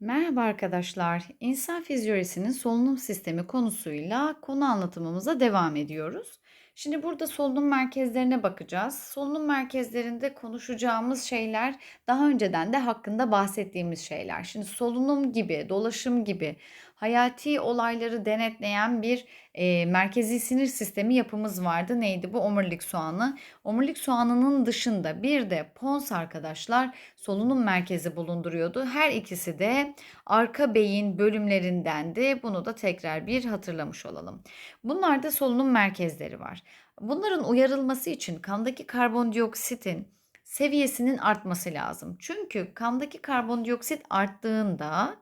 Merhaba arkadaşlar. İnsan fizyolojisinin solunum sistemi konusuyla konu anlatımımıza devam ediyoruz. Şimdi burada solunum merkezlerine bakacağız. Solunum merkezlerinde konuşacağımız şeyler daha önceden de hakkında bahsettiğimiz şeyler. Şimdi solunum gibi, dolaşım gibi hayati olayları denetleyen bir e, merkezi sinir sistemi yapımız vardı. Neydi bu? Omurilik soğanı. Omurilik soğanının dışında bir de pons arkadaşlar solunum merkezi bulunduruyordu. Her ikisi de arka beyin bölümlerindendi. Bunu da tekrar bir hatırlamış olalım. Bunlarda solunum merkezleri var. Bunların uyarılması için kandaki karbondioksitin seviyesinin artması lazım. Çünkü kandaki karbondioksit arttığında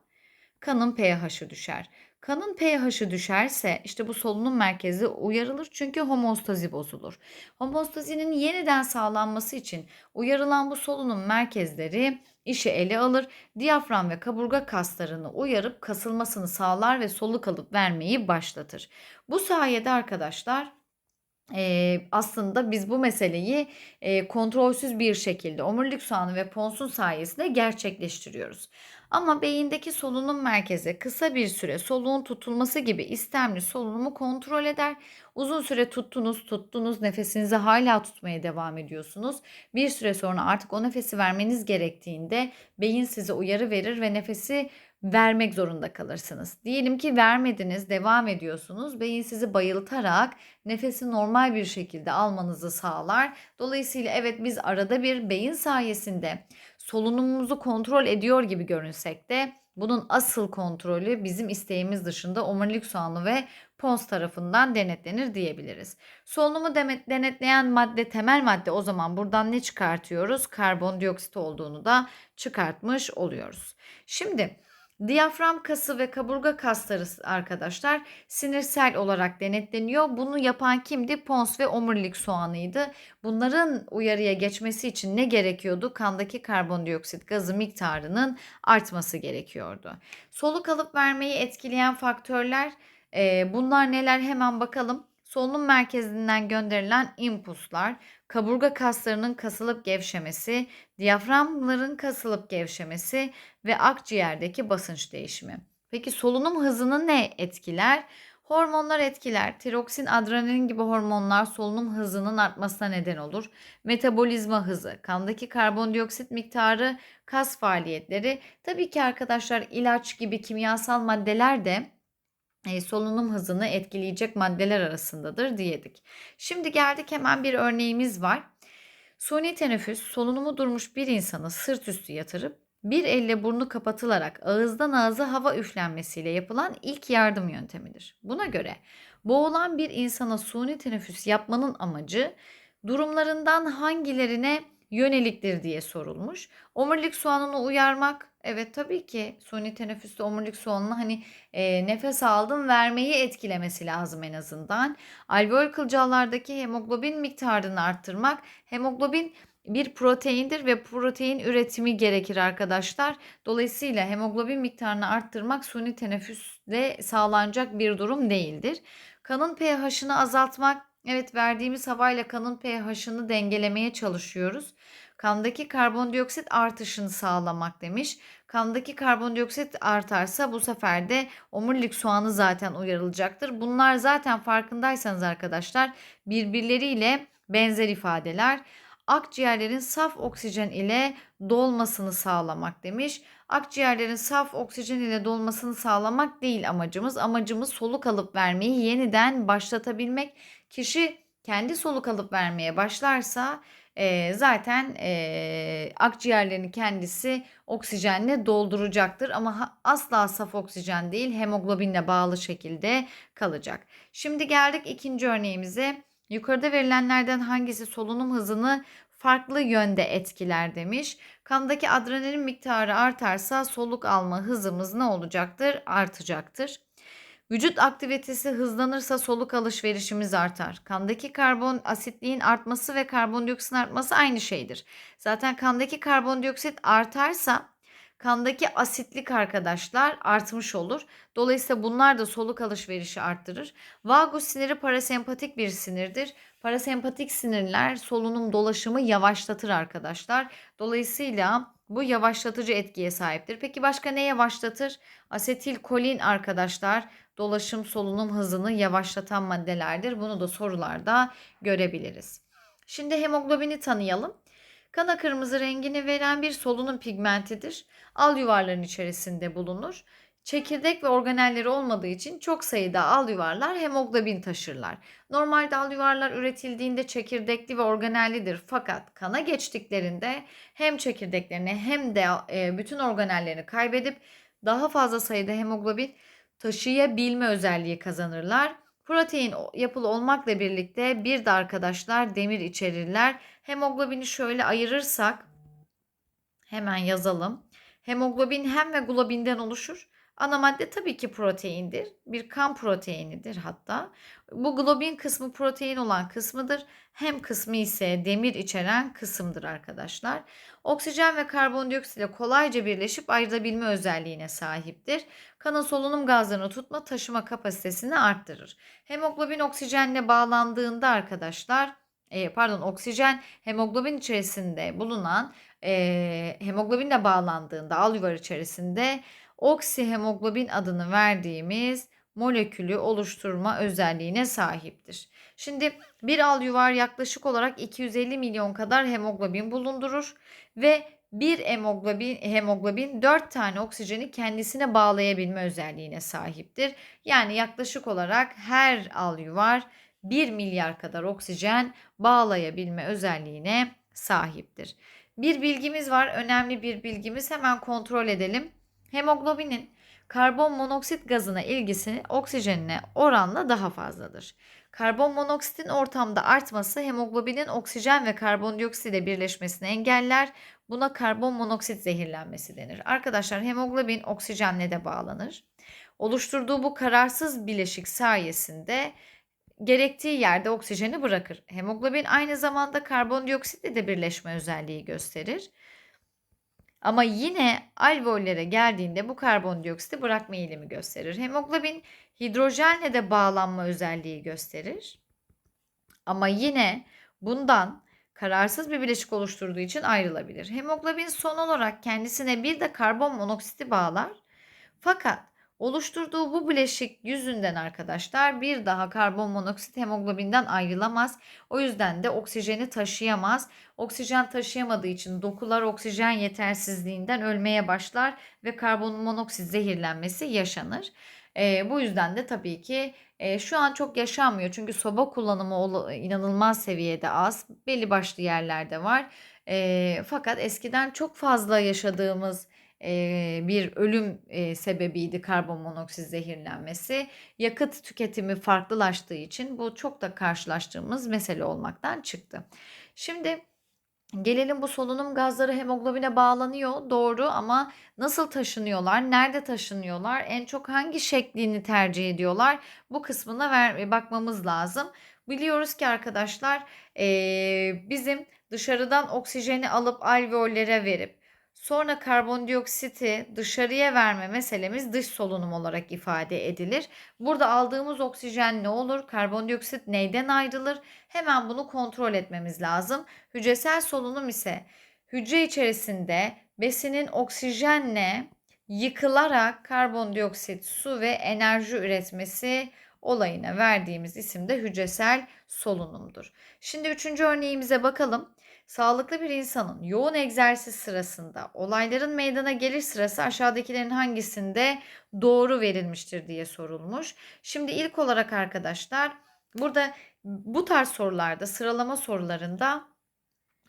kanın pH'i düşer. Kanın pH'i düşerse işte bu solunum merkezi uyarılır çünkü homostazi bozulur. Homostazinin yeniden sağlanması için uyarılan bu solunum merkezleri işi ele alır. Diyafram ve kaburga kaslarını uyarıp kasılmasını sağlar ve soluk alıp vermeyi başlatır. Bu sayede arkadaşlar e, aslında biz bu meseleyi e, kontrolsüz bir şekilde omurilik soğanı ve ponsun sayesinde gerçekleştiriyoruz. Ama beyindeki solunum merkezi kısa bir süre soluğun tutulması gibi istemli solunumu kontrol eder. Uzun süre tuttunuz, tuttunuz, nefesinizi hala tutmaya devam ediyorsunuz. Bir süre sonra artık o nefesi vermeniz gerektiğinde beyin size uyarı verir ve nefesi vermek zorunda kalırsınız. Diyelim ki vermediniz, devam ediyorsunuz. Beyin sizi bayıltarak nefesi normal bir şekilde almanızı sağlar. Dolayısıyla evet biz arada bir beyin sayesinde solunumumuzu kontrol ediyor gibi görünsek de bunun asıl kontrolü bizim isteğimiz dışında omurilik soğanı ve pons tarafından denetlenir diyebiliriz. Solunumu denetleyen madde temel madde o zaman buradan ne çıkartıyoruz? Karbondioksit olduğunu da çıkartmış oluyoruz. Şimdi Diyafram kası ve kaburga kasları arkadaşlar sinirsel olarak denetleniyor. Bunu yapan kimdi? Pons ve omurilik soğanıydı. Bunların uyarıya geçmesi için ne gerekiyordu? Kandaki karbondioksit gazı miktarının artması gerekiyordu. Soluk alıp vermeyi etkileyen faktörler bunlar neler hemen bakalım. Solunum merkezinden gönderilen impulslar, kaburga kaslarının kasılıp gevşemesi, diyaframların kasılıp gevşemesi ve akciğerdeki basınç değişimi. Peki solunum hızını ne etkiler? Hormonlar etkiler. Tiroksin, adrenalin gibi hormonlar solunum hızının artmasına neden olur. Metabolizma hızı, kandaki karbondioksit miktarı, kas faaliyetleri. Tabii ki arkadaşlar ilaç gibi kimyasal maddeler de solunum hızını etkileyecek maddeler arasındadır diyedik. Şimdi geldik hemen bir örneğimiz var. Suni teneffüs solunumu durmuş bir insanı sırt üstü yatırıp bir elle burnu kapatılarak ağızdan ağza hava üflenmesiyle yapılan ilk yardım yöntemidir. Buna göre boğulan bir insana suni teneffüs yapmanın amacı durumlarından hangilerine yöneliktir diye sorulmuş. Omurilik soğanını uyarmak, Evet tabii ki suni teneffüste omurilik soğanını hani e, nefes aldım vermeyi etkilemesi lazım en azından. Alveol kılcallardaki hemoglobin miktarını arttırmak. Hemoglobin bir proteindir ve protein üretimi gerekir arkadaşlar. Dolayısıyla hemoglobin miktarını arttırmak suni teneffüsle sağlanacak bir durum değildir. Kanın pH'ını azaltmak. Evet verdiğimiz havayla kanın pH'ını dengelemeye çalışıyoruz. Kandaki karbondioksit artışını sağlamak demiş. Kandaki karbondioksit artarsa bu sefer de omurilik soğanı zaten uyarılacaktır. Bunlar zaten farkındaysanız arkadaşlar birbirleriyle benzer ifadeler. Akciğerlerin saf oksijen ile dolmasını sağlamak demiş. Akciğerlerin saf oksijen ile dolmasını sağlamak değil amacımız. Amacımız soluk alıp vermeyi yeniden başlatabilmek. Kişi kendi soluk alıp vermeye başlarsa e, zaten e, akciğerlerini kendisi oksijenle dolduracaktır. Ama asla saf oksijen değil hemoglobinle bağlı şekilde kalacak. Şimdi geldik ikinci örneğimize. Yukarıda verilenlerden hangisi solunum hızını farklı yönde etkiler demiş. Kandaki adrenalin miktarı artarsa soluk alma hızımız ne olacaktır? Artacaktır. Vücut aktivitesi hızlanırsa soluk alışverişimiz artar. Kandaki karbon asitliğin artması ve karbondioksitin artması aynı şeydir. Zaten kandaki karbondioksit artarsa kandaki asitlik arkadaşlar artmış olur. Dolayısıyla bunlar da soluk alışverişi arttırır. Vagus siniri parasempatik bir sinirdir. Parasempatik sinirler solunum dolaşımı yavaşlatır arkadaşlar. Dolayısıyla bu yavaşlatıcı etkiye sahiptir. Peki başka ne yavaşlatır? Asetilkolin arkadaşlar dolaşım solunum hızını yavaşlatan maddelerdir. Bunu da sorularda görebiliriz. Şimdi hemoglobini tanıyalım. Kana kırmızı rengini veren bir solunum pigmentidir. Al yuvarların içerisinde bulunur. Çekirdek ve organelleri olmadığı için çok sayıda al yuvarlar hemoglobin taşırlar. Normalde al yuvarlar üretildiğinde çekirdekli ve organellidir fakat kana geçtiklerinde hem çekirdeklerini hem de e, bütün organellerini kaybedip daha fazla sayıda hemoglobin taşıyabilme özelliği kazanırlar. Protein yapılı olmakla birlikte bir de arkadaşlar demir içerirler. Hemoglobini şöyle ayırırsak hemen yazalım. Hemoglobin hem ve globinden oluşur. Ana madde tabii ki proteindir. Bir kan proteinidir hatta. Bu globin kısmı protein olan kısmıdır. Hem kısmı ise demir içeren kısımdır arkadaşlar. Oksijen ve karbondioksit ile kolayca birleşip ayrılabilme özelliğine sahiptir. Kanın solunum gazlarını tutma taşıma kapasitesini arttırır. Hemoglobin oksijenle bağlandığında arkadaşlar e, pardon oksijen hemoglobin içerisinde bulunan e, hemoglobinle bağlandığında al yuvar içerisinde oksihemoglobin adını verdiğimiz molekülü oluşturma özelliğine sahiptir. Şimdi bir al yuvar yaklaşık olarak 250 milyon kadar hemoglobin bulundurur ve bir hemoglobin, hemoglobin 4 tane oksijeni kendisine bağlayabilme özelliğine sahiptir. Yani yaklaşık olarak her al yuvar 1 milyar kadar oksijen bağlayabilme özelliğine sahiptir. Bir bilgimiz var, önemli bir bilgimiz. Hemen kontrol edelim. Hemoglobinin karbon monoksit gazına ilgisi oksijenine oranla daha fazladır. Karbon monoksitin ortamda artması hemoglobinin oksijen ve karbondioksit birleşmesini engeller. Buna karbon monoksit zehirlenmesi denir. Arkadaşlar hemoglobin oksijenle de bağlanır. Oluşturduğu bu kararsız bileşik sayesinde gerektiği yerde oksijeni bırakır. Hemoglobin aynı zamanda karbondioksitle de birleşme özelliği gösterir. Ama yine alveollere geldiğinde bu karbondioksiti bırakma eğilimi gösterir. Hemoglobin hidrojenle de bağlanma özelliği gösterir. Ama yine bundan kararsız bir bileşik oluşturduğu için ayrılabilir. Hemoglobin son olarak kendisine bir de karbon monoksiti bağlar. Fakat Oluşturduğu bu bileşik yüzünden arkadaşlar bir daha karbon monoksit hemoglobinden ayrılamaz. O yüzden de oksijeni taşıyamaz. Oksijen taşıyamadığı için dokular oksijen yetersizliğinden ölmeye başlar ve karbon monoksit zehirlenmesi yaşanır. E, bu yüzden de tabii ki e, şu an çok yaşanmıyor. Çünkü soba kullanımı inanılmaz seviyede az. Belli başlı yerlerde var. E, fakat eskiden çok fazla yaşadığımız bir ölüm sebebiydi karbon monoksit zehirlenmesi. Yakıt tüketimi farklılaştığı için bu çok da karşılaştığımız mesele olmaktan çıktı. Şimdi Gelelim bu solunum gazları hemoglobine bağlanıyor doğru ama nasıl taşınıyorlar, nerede taşınıyorlar, en çok hangi şeklini tercih ediyorlar bu kısmına ver, bakmamız lazım. Biliyoruz ki arkadaşlar bizim dışarıdan oksijeni alıp alveollere verip Sonra karbondioksiti dışarıya verme meselemiz dış solunum olarak ifade edilir. Burada aldığımız oksijen ne olur? Karbondioksit neyden ayrılır? Hemen bunu kontrol etmemiz lazım. Hücresel solunum ise hücre içerisinde besinin oksijenle yıkılarak karbondioksit, su ve enerji üretmesi olayına verdiğimiz isim de hücresel solunumdur. Şimdi üçüncü örneğimize bakalım. Sağlıklı bir insanın yoğun egzersiz sırasında olayların meydana gelir sırası aşağıdakilerin hangisinde doğru verilmiştir diye sorulmuş. Şimdi ilk olarak arkadaşlar burada bu tarz sorularda sıralama sorularında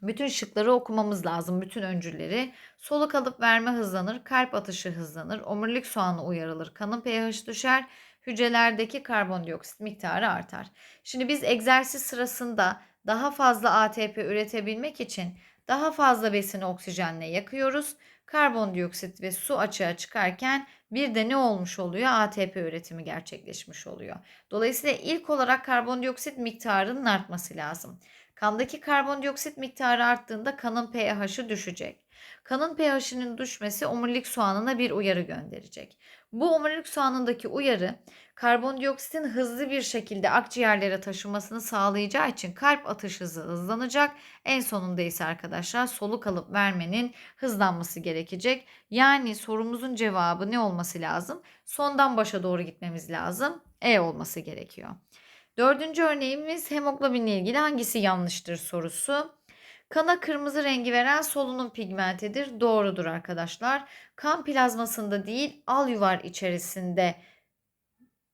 bütün şıkları okumamız lazım. Bütün öncülleri. Soluk alıp verme hızlanır. Kalp atışı hızlanır. Omurilik soğanı uyarılır. Kanın pH düşer. Hücrelerdeki karbondioksit miktarı artar. Şimdi biz egzersiz sırasında daha fazla ATP üretebilmek için daha fazla besini oksijenle yakıyoruz. Karbondioksit ve su açığa çıkarken bir de ne olmuş oluyor? ATP üretimi gerçekleşmiş oluyor. Dolayısıyla ilk olarak karbondioksit miktarının artması lazım. Kandaki karbondioksit miktarı arttığında kanın pH'ı düşecek. Kanın pH'inin düşmesi omurilik soğanına bir uyarı gönderecek. Bu omurilik soğanındaki uyarı karbondioksitin hızlı bir şekilde akciğerlere taşınmasını sağlayacağı için kalp atış hızı hızlanacak. En sonunda ise arkadaşlar soluk alıp vermenin hızlanması gerekecek. Yani sorumuzun cevabı ne olması lazım? Sondan başa doğru gitmemiz lazım. E olması gerekiyor. Dördüncü örneğimiz hemoglobinle ilgili hangisi yanlıştır sorusu. Kana kırmızı rengi veren solunum pigmentidir. Doğrudur arkadaşlar. Kan plazmasında değil al yuvar içerisinde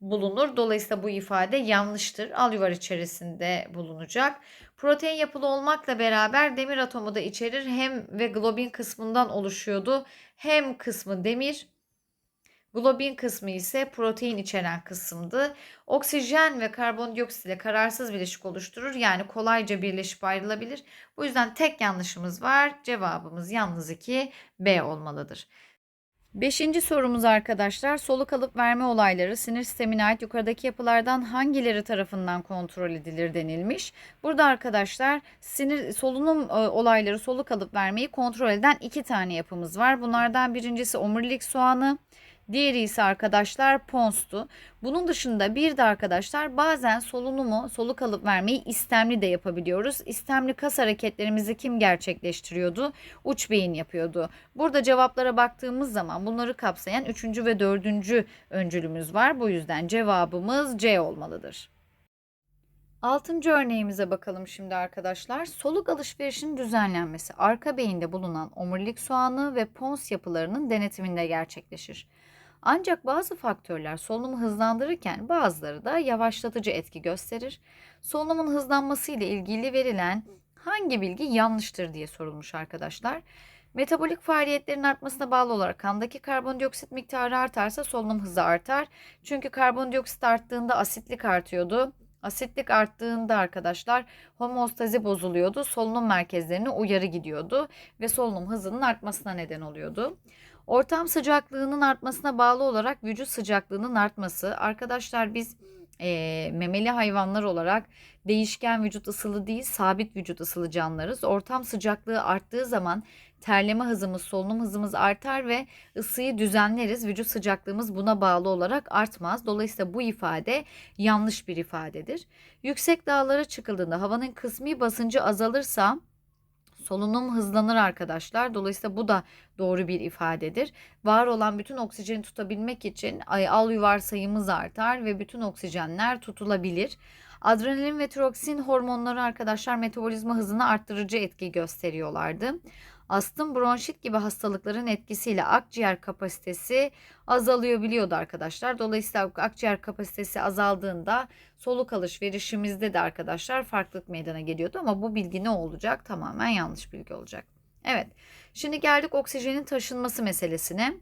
bulunur. Dolayısıyla bu ifade yanlıştır. Al yuvar içerisinde bulunacak. Protein yapılı olmakla beraber demir atomu da içerir. Hem ve globin kısmından oluşuyordu. Hem kısmı demir Globin kısmı ise protein içeren kısımdı. Oksijen ve karbondioksit ile kararsız bileşik oluşturur. Yani kolayca birleşip ayrılabilir. Bu yüzden tek yanlışımız var. Cevabımız yalnız 2 B olmalıdır. Beşinci sorumuz arkadaşlar. Soluk alıp verme olayları sinir sistemine ait yukarıdaki yapılardan hangileri tarafından kontrol edilir denilmiş. Burada arkadaşlar sinir solunum e, olayları soluk alıp vermeyi kontrol eden iki tane yapımız var. Bunlardan birincisi omurilik soğanı. Diğeri ise arkadaşlar ponstu. Bunun dışında bir de arkadaşlar bazen solunumu, soluk alıp vermeyi istemli de yapabiliyoruz. İstemli kas hareketlerimizi kim gerçekleştiriyordu? Uç beyin yapıyordu. Burada cevaplara baktığımız zaman bunları kapsayan üçüncü ve dördüncü öncülümüz var. Bu yüzden cevabımız C olmalıdır. Altıncı örneğimize bakalım şimdi arkadaşlar. Soluk alışverişinin düzenlenmesi arka beyinde bulunan omurilik soğanı ve pons yapılarının denetiminde gerçekleşir. Ancak bazı faktörler solunumu hızlandırırken bazıları da yavaşlatıcı etki gösterir. Solunumun hızlanması ile ilgili verilen hangi bilgi yanlıştır diye sorulmuş arkadaşlar. Metabolik faaliyetlerin artmasına bağlı olarak kandaki karbondioksit miktarı artarsa solunum hızı artar. Çünkü karbondioksit arttığında asitlik artıyordu. Asitlik arttığında arkadaşlar homeostazi bozuluyordu. Solunum merkezlerine uyarı gidiyordu ve solunum hızının artmasına neden oluyordu. Ortam sıcaklığının artmasına bağlı olarak vücut sıcaklığının artması. Arkadaşlar biz e, memeli hayvanlar olarak değişken vücut ısılı değil sabit vücut ısılı canlarız. Ortam sıcaklığı arttığı zaman terleme hızımız, solunum hızımız artar ve ısıyı düzenleriz. Vücut sıcaklığımız buna bağlı olarak artmaz. Dolayısıyla bu ifade yanlış bir ifadedir. Yüksek dağlara çıkıldığında havanın kısmi basıncı azalırsa Solunum hızlanır arkadaşlar. Dolayısıyla bu da doğru bir ifadedir. Var olan bütün oksijeni tutabilmek için al yuvar sayımız artar ve bütün oksijenler tutulabilir. Adrenalin ve tiroksin hormonları arkadaşlar metabolizma hızını arttırıcı etki gösteriyorlardı. Astım, bronşit gibi hastalıkların etkisiyle akciğer kapasitesi azalıyor biliyordu arkadaşlar. Dolayısıyla akciğer kapasitesi azaldığında soluk alışverişimizde de arkadaşlar farklılık meydana geliyordu. Ama bu bilgi ne olacak? Tamamen yanlış bilgi olacak. Evet. Şimdi geldik oksijenin taşınması meselesine.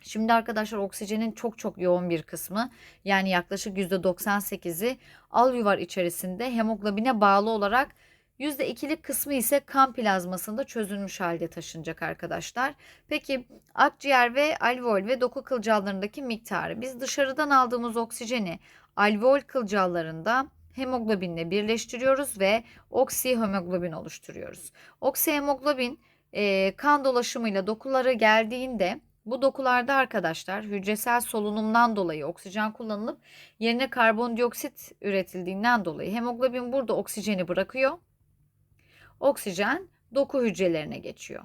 Şimdi arkadaşlar oksijenin çok çok yoğun bir kısmı yani yaklaşık %98'i al yuvar içerisinde hemoglobine bağlı olarak %2'lik kısmı ise kan plazmasında çözülmüş halde taşınacak arkadaşlar. Peki akciğer ve alveol ve doku kılcallarındaki miktarı. Biz dışarıdan aldığımız oksijeni alveol kılcallarında hemoglobinle birleştiriyoruz ve oksihemoglobin oluşturuyoruz. Oksihemoglobin e, kan dolaşımıyla dokulara geldiğinde bu dokularda arkadaşlar hücresel solunumdan dolayı oksijen kullanılıp yerine karbondioksit üretildiğinden dolayı hemoglobin burada oksijeni bırakıyor oksijen doku hücrelerine geçiyor.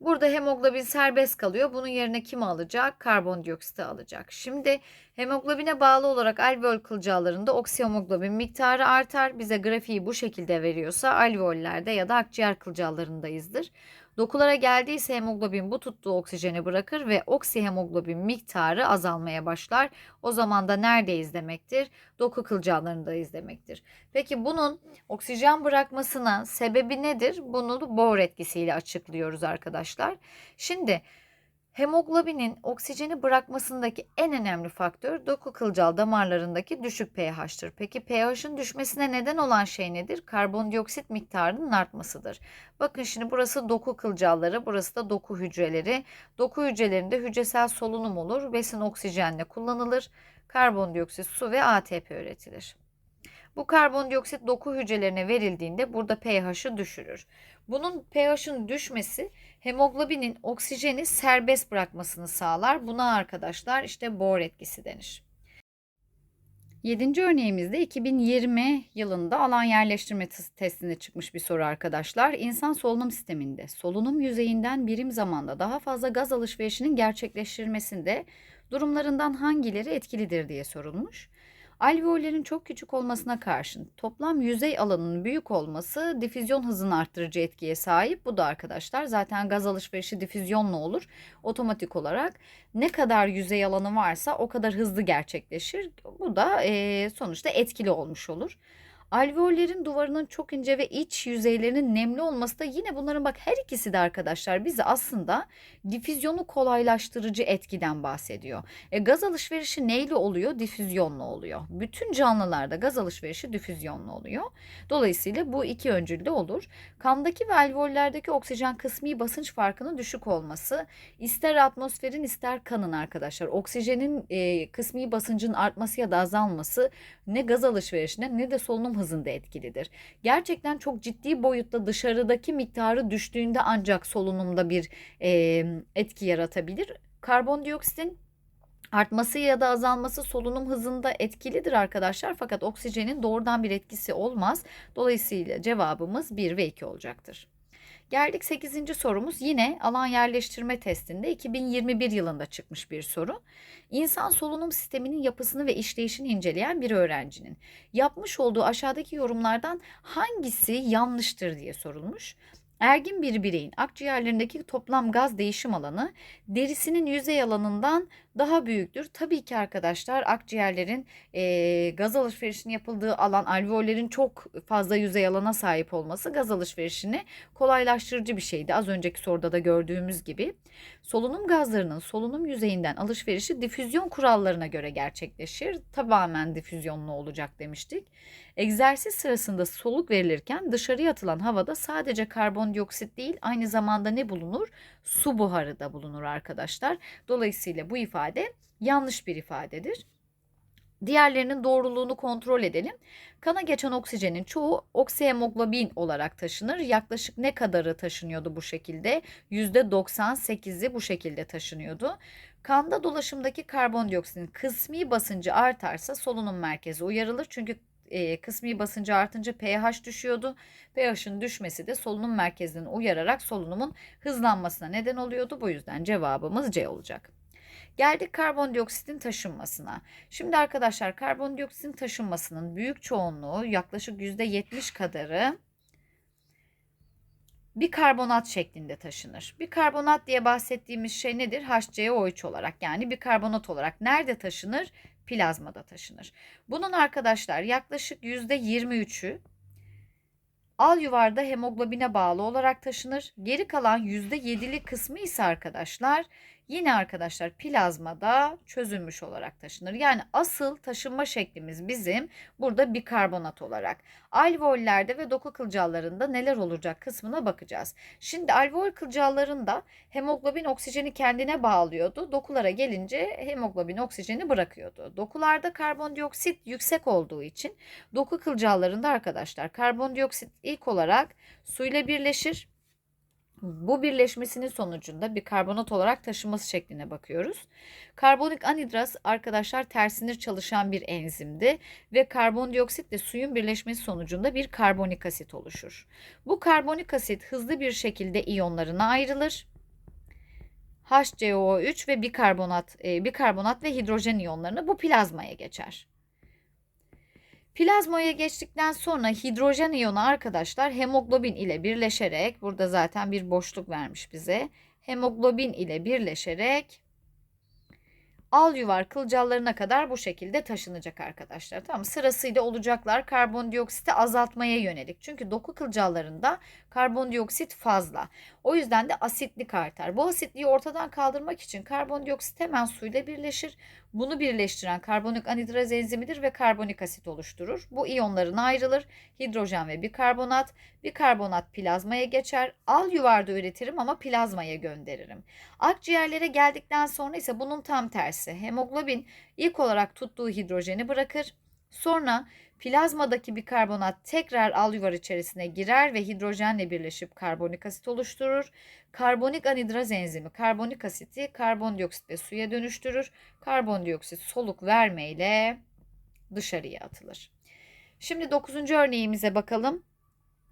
Burada hemoglobin serbest kalıyor. Bunun yerine kim alacak? Karbondioksiti alacak. Şimdi hemoglobine bağlı olarak alveol kılcallarında oksihemoglobin miktarı artar. Bize grafiği bu şekilde veriyorsa alveollerde ya da akciğer kılcallarındayızdır. Dokulara geldiyse hemoglobin bu tuttuğu oksijeni bırakır ve oksihemoglobin miktarı azalmaya başlar. O zaman da neredeyiz demektir? Doku kılcallarındayız demektir. Peki bunun oksijen bırakmasına sebebi nedir? Bunu Bohr etkisiyle açıklıyoruz arkadaşlar. Şimdi Hemoglobinin oksijeni bırakmasındaki en önemli faktör doku kılcal damarlarındaki düşük pH'tır. Peki pH'ın düşmesine neden olan şey nedir? Karbondioksit miktarının artmasıdır. Bakın şimdi burası doku kılcalları, burası da doku hücreleri. Doku hücrelerinde hücresel solunum olur. Besin oksijenle kullanılır. Karbondioksit, su ve ATP üretilir. Bu karbondioksit doku hücrelerine verildiğinde burada pH'ı düşürür. Bunun pH'ın düşmesi hemoglobinin oksijeni serbest bırakmasını sağlar. Buna arkadaşlar işte Bohr etkisi denir. Yedinci örneğimizde 2020 yılında alan yerleştirme testine çıkmış bir soru arkadaşlar. İnsan solunum sisteminde solunum yüzeyinden birim zamanda daha fazla gaz alışverişinin gerçekleştirilmesinde durumlarından hangileri etkilidir diye sorulmuş. Alveollerin çok küçük olmasına karşın toplam yüzey alanının büyük olması difüzyon hızını arttırıcı etkiye sahip. Bu da arkadaşlar zaten gaz alışverişi difüzyonla olur. Otomatik olarak ne kadar yüzey alanı varsa o kadar hızlı gerçekleşir. Bu da e, sonuçta etkili olmuş olur. Alveollerin duvarının çok ince ve iç yüzeylerinin nemli olması da yine bunların bak her ikisi de arkadaşlar bize aslında difüzyonu kolaylaştırıcı etkiden bahsediyor. E, gaz alışverişi neyle oluyor? Difüzyonla oluyor. Bütün canlılarda gaz alışverişi difüzyonla oluyor. Dolayısıyla bu iki öncüllü olur. Kandaki ve alveollerdeki oksijen kısmi basınç farkının düşük olması ister atmosferin ister kanın arkadaşlar. Oksijenin e, kısmi basıncın artması ya da azalması ne gaz alışverişine ne de solunum hızında etkilidir. Gerçekten çok ciddi boyutta dışarıdaki miktarı düştüğünde ancak solunumda bir e, etki yaratabilir. Karbondioksitin artması ya da azalması solunum hızında etkilidir arkadaşlar. Fakat oksijenin doğrudan bir etkisi olmaz. Dolayısıyla cevabımız 1 ve 2 olacaktır. Geldik 8. sorumuz yine alan yerleştirme testinde 2021 yılında çıkmış bir soru. İnsan solunum sisteminin yapısını ve işleyişini inceleyen bir öğrencinin yapmış olduğu aşağıdaki yorumlardan hangisi yanlıştır diye sorulmuş. Ergin bir bireyin akciğerlerindeki toplam gaz değişim alanı derisinin yüzey alanından daha büyüktür. Tabii ki arkadaşlar akciğerlerin e, gaz alışverişinin yapıldığı alan alveollerin çok fazla yüzey alana sahip olması gaz alışverişini kolaylaştırıcı bir şeydi. Az önceki soruda da gördüğümüz gibi. Solunum gazlarının solunum yüzeyinden alışverişi difüzyon kurallarına göre gerçekleşir. Tamamen difüzyonlu olacak demiştik. Egzersiz sırasında soluk verilirken dışarıya atılan havada sadece karbondioksit değil aynı zamanda ne bulunur? Su buharı da bulunur arkadaşlar. Dolayısıyla bu ifade yanlış bir ifadedir. Diğerlerinin doğruluğunu kontrol edelim. Kana geçen oksijenin çoğu oksihemoglobin olarak taşınır. Yaklaşık ne kadarı taşınıyordu bu şekilde? %98'i bu şekilde taşınıyordu. Kanda dolaşımdaki karbondioksitin kısmi basıncı artarsa solunum merkezi uyarılır. Çünkü e, kısmi basıncı artınca pH düşüyordu. pH'ın düşmesi de solunum merkezini uyararak solunumun hızlanmasına neden oluyordu. Bu yüzden cevabımız C olacak. Geldik karbondioksitin taşınmasına. Şimdi arkadaşlar karbondioksitin taşınmasının büyük çoğunluğu yaklaşık %70 kadarı bir karbonat şeklinde taşınır. Bir karbonat diye bahsettiğimiz şey nedir? HCO3 olarak yani bir karbonat olarak nerede taşınır? Plazmada taşınır. Bunun arkadaşlar yaklaşık %23'ü al yuvarda hemoglobine bağlı olarak taşınır. Geri kalan %7'li kısmı ise arkadaşlar yine arkadaşlar plazmada çözülmüş olarak taşınır. Yani asıl taşınma şeklimiz bizim burada bikarbonat olarak. Alveollerde ve doku kılcallarında neler olacak kısmına bakacağız. Şimdi alveol kılcallarında hemoglobin oksijeni kendine bağlıyordu. Dokulara gelince hemoglobin oksijeni bırakıyordu. Dokularda karbondioksit yüksek olduğu için doku kılcallarında arkadaşlar karbondioksit ilk olarak suyla birleşir bu birleşmesinin sonucunda bir karbonat olarak taşıması şekline bakıyoruz. Karbonik anhidraz arkadaşlar tersine çalışan bir enzimdi ve karbondioksitle suyun birleşmesi sonucunda bir karbonik asit oluşur. Bu karbonik asit hızlı bir şekilde iyonlarına ayrılır. HCO3 ve bikarbonat, e, bikarbonat ve hidrojen iyonlarını bu plazmaya geçer. Plazmaya geçtikten sonra hidrojen iyonu arkadaşlar hemoglobin ile birleşerek burada zaten bir boşluk vermiş bize. Hemoglobin ile birleşerek al yuvar kılcallarına kadar bu şekilde taşınacak arkadaşlar. Tamam sırasıyla olacaklar karbondioksiti azaltmaya yönelik. Çünkü doku kılcallarında karbondioksit fazla. O yüzden de asitlik artar. Bu asitliği ortadan kaldırmak için karbondioksit hemen suyla birleşir. Bunu birleştiren karbonik anhidraz enzimidir ve karbonik asit oluşturur. Bu iyonların ayrılır. Hidrojen ve bikarbonat. Bikarbonat plazmaya geçer. Al yuvarda üretirim ama plazmaya gönderirim. Akciğerlere geldikten sonra ise bunun tam tersi. Hemoglobin ilk olarak tuttuğu hidrojeni bırakır. Sonra Plazmadaki bikarbonat tekrar alüvar içerisine girer ve hidrojenle birleşip karbonik asit oluşturur. Karbonik anhidraz enzimi karbonik asiti karbondioksit ve suya dönüştürür. Karbondioksit soluk vermeyle dışarıya atılır. Şimdi 9. örneğimize bakalım.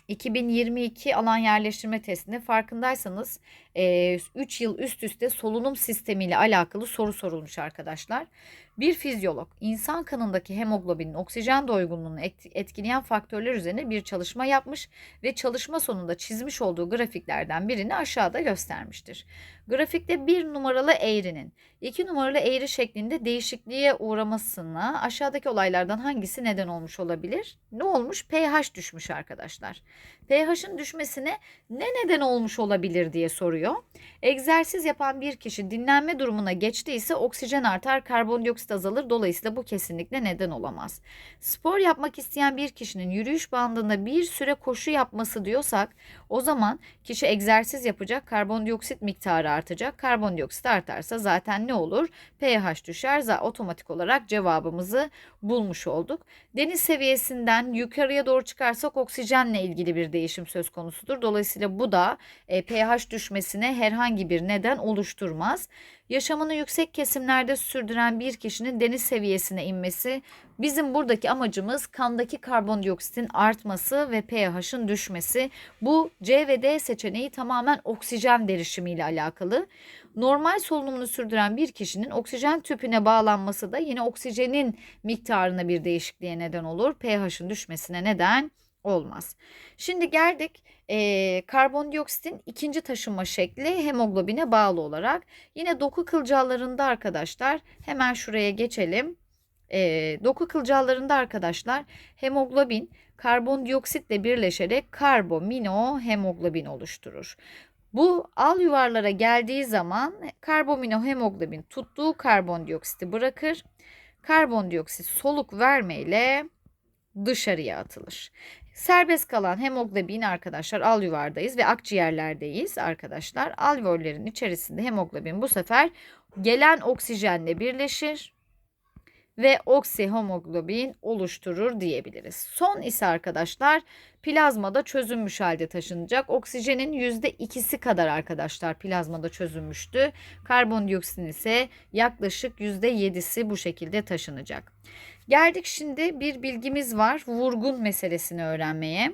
2022 alan yerleştirme testinde farkındaysanız 3 yıl üst üste solunum sistemiyle alakalı soru sorulmuş arkadaşlar. Bir fizyolog insan kanındaki hemoglobinin oksijen doygunluğunu etkileyen faktörler üzerine bir çalışma yapmış ve çalışma sonunda çizmiş olduğu grafiklerden birini aşağıda göstermiştir. Grafikte bir numaralı eğrinin iki numaralı eğri şeklinde değişikliğe uğramasına aşağıdaki olaylardan hangisi neden olmuş olabilir? Ne olmuş? pH düşmüş arkadaşlar. pH'ın düşmesine ne neden olmuş olabilir diye soruyor. Egzersiz yapan bir kişi dinlenme durumuna geçtiyse oksijen artar, karbondioksit azalır. Dolayısıyla bu kesinlikle neden olamaz. Spor yapmak isteyen bir kişinin yürüyüş bandında bir süre koşu yapması diyorsak o zaman kişi egzersiz yapacak, karbondioksit miktarı artacak. Karbondioksit artarsa zaten ne olur? pH düşer. Otomatik olarak cevabımızı bulmuş olduk. Deniz seviyesinden yukarıya doğru çıkarsak oksijenle ilgili bir değişim söz konusudur. Dolayısıyla bu da e, pH düşmesine herhangi bir neden oluşturmaz. Yaşamını yüksek kesimlerde sürdüren bir kişinin deniz seviyesine inmesi bizim buradaki amacımız kandaki karbondioksitin artması ve pH'ın düşmesi. Bu C ve D seçeneği tamamen oksijen derişimiyle alakalı. Normal solunumunu sürdüren bir kişinin oksijen tüpüne bağlanması da yine oksijenin miktarına bir değişikliğe neden olur. pH'ın düşmesine neden olmaz. Şimdi geldik e, karbondioksitin ikinci taşınma şekli hemoglobine bağlı olarak. Yine doku kılcallarında arkadaşlar hemen şuraya geçelim. E, doku kılcallarında arkadaşlar hemoglobin karbondioksitle birleşerek karbomino hemoglobin oluşturur. Bu al yuvarlara geldiği zaman karbomino hemoglobin tuttuğu karbondioksiti bırakır. Karbondioksit soluk vermeyle dışarıya atılır. Serbest kalan hemoglobin arkadaşlar alüvardayız ve akciğerlerdeyiz arkadaşlar. Alveollerin içerisinde hemoglobin bu sefer gelen oksijenle birleşir ve oksihemoglobin oluşturur diyebiliriz. Son ise arkadaşlar plazmada çözünmüş halde taşınacak. Oksijenin %2'si kadar arkadaşlar plazmada çözünmüştü. Karbondioksitin ise yaklaşık %7'si bu şekilde taşınacak. Geldik şimdi bir bilgimiz var vurgun meselesini öğrenmeye.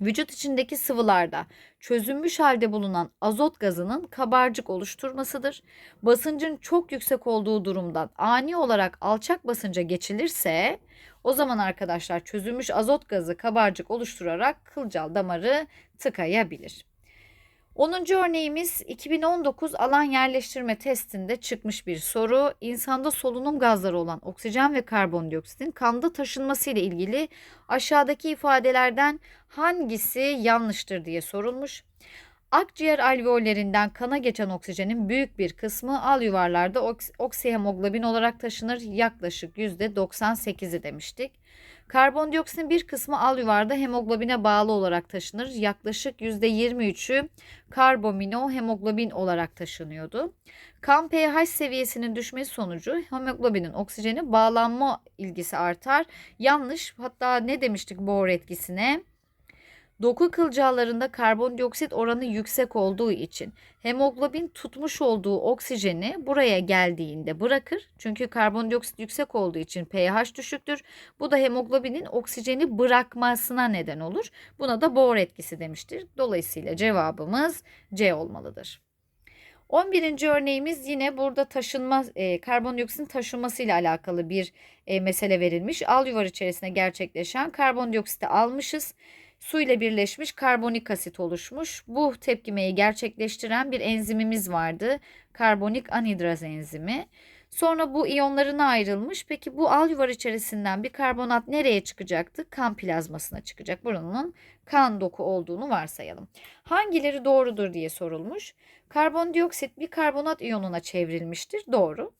Vücut içindeki sıvılarda çözünmüş halde bulunan azot gazının kabarcık oluşturmasıdır. Basıncın çok yüksek olduğu durumdan ani olarak alçak basınca geçilirse o zaman arkadaşlar çözülmüş azot gazı kabarcık oluşturarak kılcal damarı tıkayabilir. 10. örneğimiz 2019 alan yerleştirme testinde çıkmış bir soru. İnsanda solunum gazları olan oksijen ve karbondioksitin kanda taşınması ile ilgili aşağıdaki ifadelerden hangisi yanlıştır diye sorulmuş. Akciğer alveollerinden kana geçen oksijenin büyük bir kısmı al yuvarlarda oks oksihemoglobin olarak taşınır yaklaşık %98'i demiştik. Karbondioksitin bir kısmı al yuvarda hemoglobine bağlı olarak taşınır. Yaklaşık %23'ü karbomino hemoglobin olarak taşınıyordu. Kan pH seviyesinin düşmesi sonucu hemoglobinin oksijeni bağlanma ilgisi artar. Yanlış hatta ne demiştik Bohr etkisine? Doku kılcallarında karbondioksit oranı yüksek olduğu için hemoglobin tutmuş olduğu oksijeni buraya geldiğinde bırakır. Çünkü karbondioksit yüksek olduğu için pH düşüktür. Bu da hemoglobinin oksijeni bırakmasına neden olur. Buna da Bohr etkisi demiştir. Dolayısıyla cevabımız C olmalıdır. 11. örneğimiz yine burada taşınma e, karbondioksitin taşınması ile alakalı bir e, mesele verilmiş. Al yuvar içerisinde gerçekleşen karbondioksiti almışız su ile birleşmiş karbonik asit oluşmuş. Bu tepkimeyi gerçekleştiren bir enzimimiz vardı. Karbonik anhidraz enzimi. Sonra bu iyonlarına ayrılmış. Peki bu al yuvar içerisinden bir karbonat nereye çıkacaktı? Kan plazmasına çıkacak. Buranın kan doku olduğunu varsayalım. Hangileri doğrudur diye sorulmuş. Karbondioksit bir karbonat iyonuna çevrilmiştir. Doğru.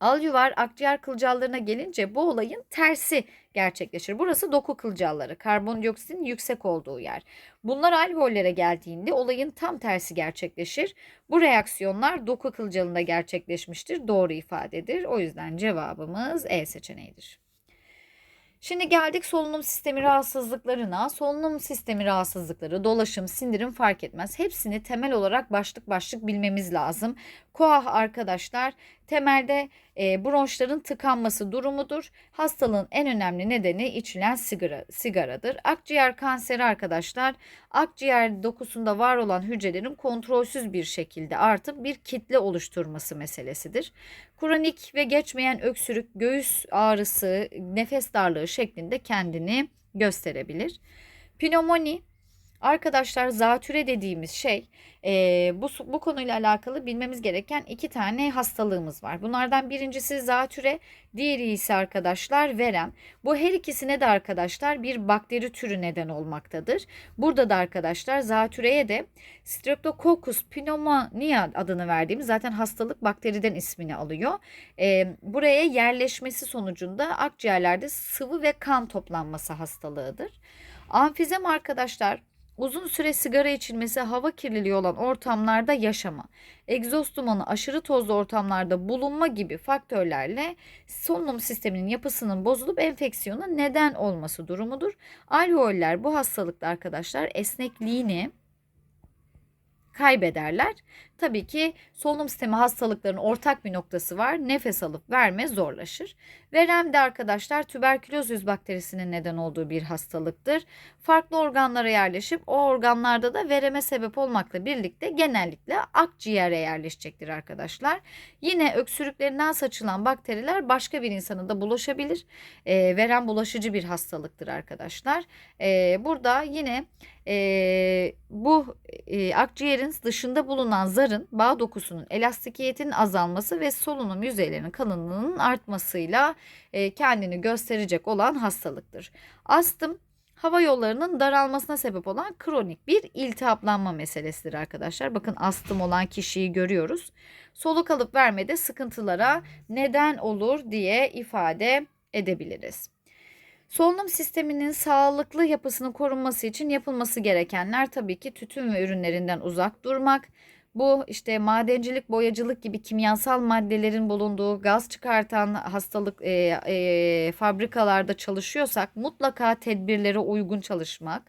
Alyuvar akciğer kılcallarına gelince bu olayın tersi gerçekleşir. Burası doku kılcalları, karbondioksitin yüksek olduğu yer. Bunlar alveollere geldiğinde olayın tam tersi gerçekleşir. Bu reaksiyonlar doku kılcalında gerçekleşmiştir. Doğru ifadedir. O yüzden cevabımız E seçeneğidir. Şimdi geldik solunum sistemi rahatsızlıklarına. Solunum sistemi rahatsızlıkları, dolaşım, sindirim fark etmez. Hepsini temel olarak başlık başlık bilmemiz lazım. KOAH arkadaşlar temelde e, bronşların tıkanması durumudur. Hastalığın en önemli nedeni içilen sigara, sigaradır. Akciğer kanseri arkadaşlar akciğer dokusunda var olan hücrelerin kontrolsüz bir şekilde artıp bir kitle oluşturması meselesidir. Kronik ve geçmeyen öksürük, göğüs ağrısı, nefes darlığı şeklinde kendini gösterebilir. Pnömoni Arkadaşlar zatüre dediğimiz şey e, bu, bu konuyla alakalı bilmemiz gereken iki tane hastalığımız var. Bunlardan birincisi zatüre, diğeri ise arkadaşlar verem. Bu her ikisine de arkadaşlar bir bakteri türü neden olmaktadır. Burada da arkadaşlar zatüreye de Streptococcus pneumoniae adını verdiğimiz zaten hastalık bakteriden ismini alıyor. E, buraya yerleşmesi sonucunda akciğerlerde sıvı ve kan toplanması hastalığıdır. Amfizem arkadaşlar Uzun süre sigara içilmesi, hava kirliliği olan ortamlarda yaşama, egzoz dumanı, aşırı tozlu ortamlarda bulunma gibi faktörlerle solunum sisteminin yapısının bozulup enfeksiyona neden olması durumudur. Alkoller bu hastalıkta arkadaşlar esnekliğini kaybederler. Tabii ki solunum sistemi hastalıklarının ortak bir noktası var. Nefes alıp verme zorlaşır. Verem de arkadaşlar tüberküloz yüz bakterisinin neden olduğu bir hastalıktır. Farklı organlara yerleşip o organlarda da vereme sebep olmakla birlikte genellikle akciğere yerleşecektir arkadaşlar. Yine öksürüklerinden saçılan bakteriler başka bir insana da bulaşabilir. E, verem bulaşıcı bir hastalıktır arkadaşlar. E, burada yine e, bu e, akciğerin dışında bulunan zarın bağ dokusunun elastikiyetinin azalması ve solunum yüzeylerinin kalınlığının artmasıyla e, kendini gösterecek olan hastalıktır. Astım hava yollarının daralmasına sebep olan kronik bir iltihaplanma meselesidir arkadaşlar. Bakın astım olan kişiyi görüyoruz. Soluk alıp vermede sıkıntılara neden olur diye ifade edebiliriz. Solunum sisteminin sağlıklı yapısının korunması için yapılması gerekenler tabii ki tütün ve ürünlerinden uzak durmak. Bu işte madencilik, boyacılık gibi kimyasal maddelerin bulunduğu gaz çıkartan hastalık e, e, fabrikalarda çalışıyorsak mutlaka tedbirlere uygun çalışmak.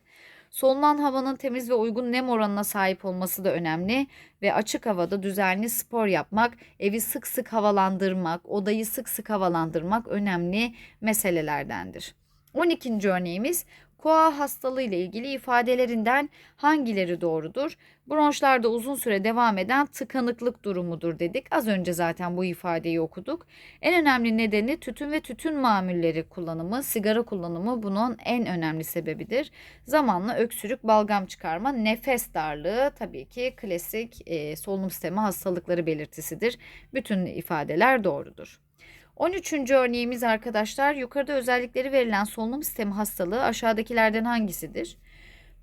Solunan havanın temiz ve uygun nem oranına sahip olması da önemli ve açık havada düzenli spor yapmak, evi sık sık havalandırmak, odayı sık sık havalandırmak önemli meselelerdendir. 12. örneğimiz koa hastalığı ile ilgili ifadelerinden hangileri doğrudur? Bronşlarda uzun süre devam eden tıkanıklık durumudur dedik. Az önce zaten bu ifadeyi okuduk. En önemli nedeni tütün ve tütün mamulleri kullanımı, sigara kullanımı bunun en önemli sebebidir. Zamanla öksürük, balgam çıkarma, nefes darlığı tabii ki klasik e, solunum sistemi hastalıkları belirtisidir. Bütün ifadeler doğrudur. 13. örneğimiz arkadaşlar yukarıda özellikleri verilen solunum sistemi hastalığı aşağıdakilerden hangisidir?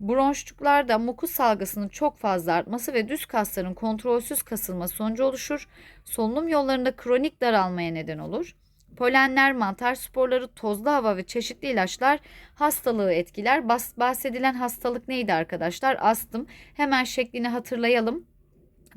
Bronşçuklarda mukus salgısının çok fazla artması ve düz kasların kontrolsüz kasılması sonucu oluşur. Solunum yollarında kronik daralmaya neden olur. Polenler, mantar sporları, tozlu hava ve çeşitli ilaçlar hastalığı etkiler. Bahsedilen hastalık neydi arkadaşlar? Astım. Hemen şeklini hatırlayalım.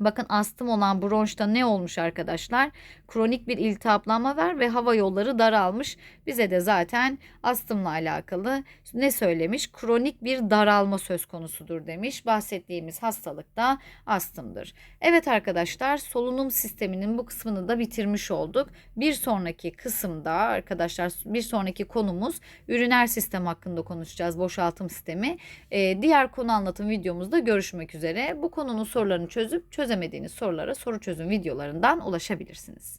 Bakın astım olan bronşta ne olmuş arkadaşlar? Kronik bir iltihaplanma var ve hava yolları daralmış. Bize de zaten astımla alakalı ne söylemiş? Kronik bir daralma söz konusudur demiş. Bahsettiğimiz hastalık da astımdır. Evet arkadaşlar solunum sisteminin bu kısmını da bitirmiş olduk. Bir sonraki kısımda arkadaşlar bir sonraki konumuz üriner sistem hakkında konuşacağız. Boşaltım sistemi. Ee, diğer konu anlatım videomuzda görüşmek üzere. Bu konunun sorularını çözüp çözemediğiniz sorulara soru çözüm videolarından ulaşabilirsiniz.